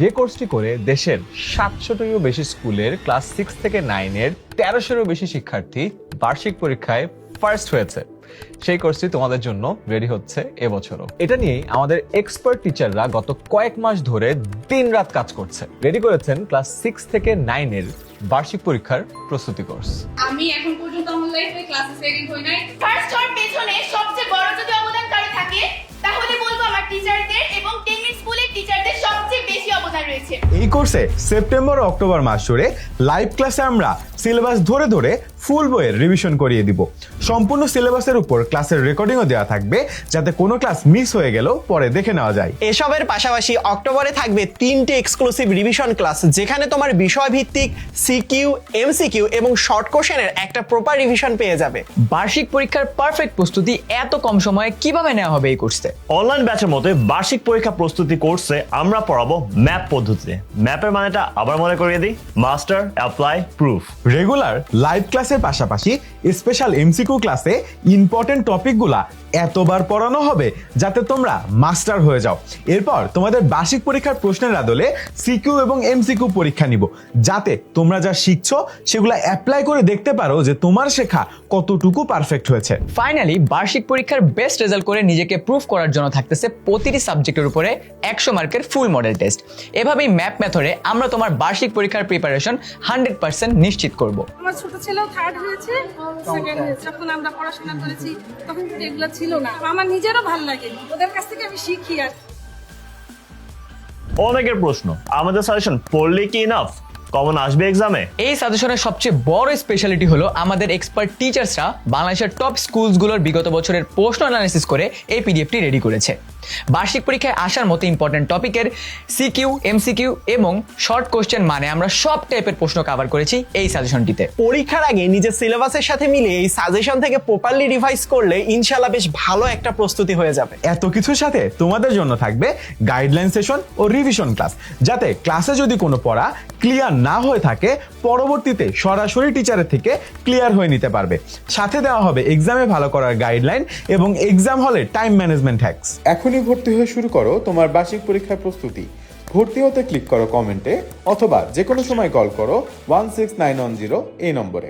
যে কোর্সটি করে দেশের সাতশোটিরও বেশি স্কুলের ক্লাস সিক্স থেকে নাইনের তেরোশোরও বেশি শিক্ষার্থী বার্ষিক পরীক্ষায় ফার্স্ট হয়েছে। সেই কোর্সটি তোমাদের জন্য রেডি হচ্ছে এবছরও। এটা নিয়েই আমাদের এক্সপার্ট টিচাররা গত কয়েক মাস ধরে দিন রাত কাজ করছে। রেডি করেছেন ক্লাস সিক্স থেকে নাইনের বার্ষিক পরীক্ষার প্রস্তুতি কোর্স আমি এখন পর্যন্ত আমার লাইফে ক্লাসে সেকেন্ড হই নাই। ফার্স্ট হওয়ার পেছনে সবচেয়ে কোর্সে সেপ্টেম্বর অক্টোবর মাস জুড়ে লাইভ ক্লাসে আমরা সিলেবাস ধরে ধরে ফুল বইয়ের রিভিশন করিয়ে দিব। সম্পূর্ণ সিলেবাসের উপর ক্লাসের রেকর্ডিংও দেওয়া থাকবে যাতে কোনো ক্লাস মিস হয়ে গেলেও পরে দেখে নেওয়া যায়। এসবের পাশাপাশি অক্টোবরে থাকবে তিনটে এক্সক্লুসিভ রিভিশন ক্লাস যেখানে তোমার বিষয়ভিত্তিক সিকিউ এমসিকিউ এবং শর্ট কোশ্চেনের একটা প্রপার রিভিশন পেয়ে যাবে। বার্ষিক পরীক্ষার পারফেক্ট প্রস্তুতি এত কম সময়ে কীভাবে নেওয়া হবে এই কোর্সে অনলাইন ব্যাচের মতো বার্ষিক পরীক্ষা প্রস্তুতি কোর্সে আমরা পড়াবো ম্যাপ পদ্ধতিতে। ম্যাপের মানেটা আবার মনে করিয়ে দিই? Master apply proof regular live ক্লাসের পাশাপাশি স্পেশাল এমসিকিউ ক্লাসে ইম্পর্টেন্ট টপিকগুলা এতবার পড়ানো হবে যাতে তোমরা মাস্টার হয়ে যাও। এরপর তোমাদের বার্ষিক পরীক্ষার প্রশ্নের আদলে সিকিউ এবং এমসিকিউ পরীক্ষা নিব যাতে তোমরা যা শিখছো সেগুলো অ্যাপ্লাই করে দেখতে পারো যে তোমার শেখা কতটুকু পারফেক্ট হয়েছে। ফাইনালি বার্ষিক পরীক্ষার বেস্ট রেজাল্ট করে নিজেকে প্রুফ করার জন্য থাকতেছে প্রতিটি সাবজেক্টের উপরে একশো মার্কের ফুল মডেল টেস্ট এভাবেই ম্যাপ মেথডে আমরা তোমার বার্ষিক পরীক্ষার প্রিপারেশন হান্ড্রেড পার্সেন্ট নিশ্চিত করব। আমার ছোট ছেলেও থার্ড হয়েছে সেকেন্ড হয়েছে। যখন আমরা পড়াশোনা করেছি তখন কিন্তু এগুলো ছিল না। আমার নিজেরও ভালো লাগে ওদের কাছ থেকে আমি শিখি আর অনেকের প্রশ্ন, আমাদের সাজেশন পড়লে কি ইনাফ কমন আসবে এক্সামে এই সাজেশনের সবচেয়ে বড় স্পেশালিটি হলো আমাদের এক্সপার্ট টিচার্সরা বাংলাদেশের টপ স্কুলসগুলোর বিগত বছরের প্রশ্ন অ্যানালিসিস করে এই পিডিএফটি রেডি করেছে। বার্ষিক পরীক্ষায় আসার মতো ইম্পর্টেন্ট টপিকের সিকিউ এমসিকিউ এবং শর্ট কোশ্চেন মানে আমরা সব টাইপের প্রশ্ন কভার করেছি এই সাজেশনটিতে পরীক্ষার আগে নিজের সিলেবাসের সাথে মিলিয়ে এই সাজেশন থেকে প্রপারলি রিভাইজ করলে ইনশাল্লাহ বেশ ভালো একটা প্রস্তুতি হয়ে যাবে। এত কিছুর সাথে তোমাদের জন্য থাকবে গাইডলাইন সেশন ও রিভিশন ক্লাস যাতে ক্লাসে যদি কোনো পড়া ক্লিয়ার না হয়ে থাকে, পরবর্তীতে সরাসরি টিচারের থেকে ক্লিয়ার হয়ে নিতে পারবে। সাথে দেওয়া হবে এক্সামে ভালো করার গাইডলাইন এবং এক্সাম হলে টাইম ম্যানেজমেন্ট হ্যাক্স এখনই ভর্তি হয়ে শুরু করো তোমার বার্ষিক পরীক্ষার প্রস্তুতি। ভর্তি হতে ক্লিক করো কমেন্টে অথবা যে কোনো সময় কল করো one six nine one zero এই নম্বরে।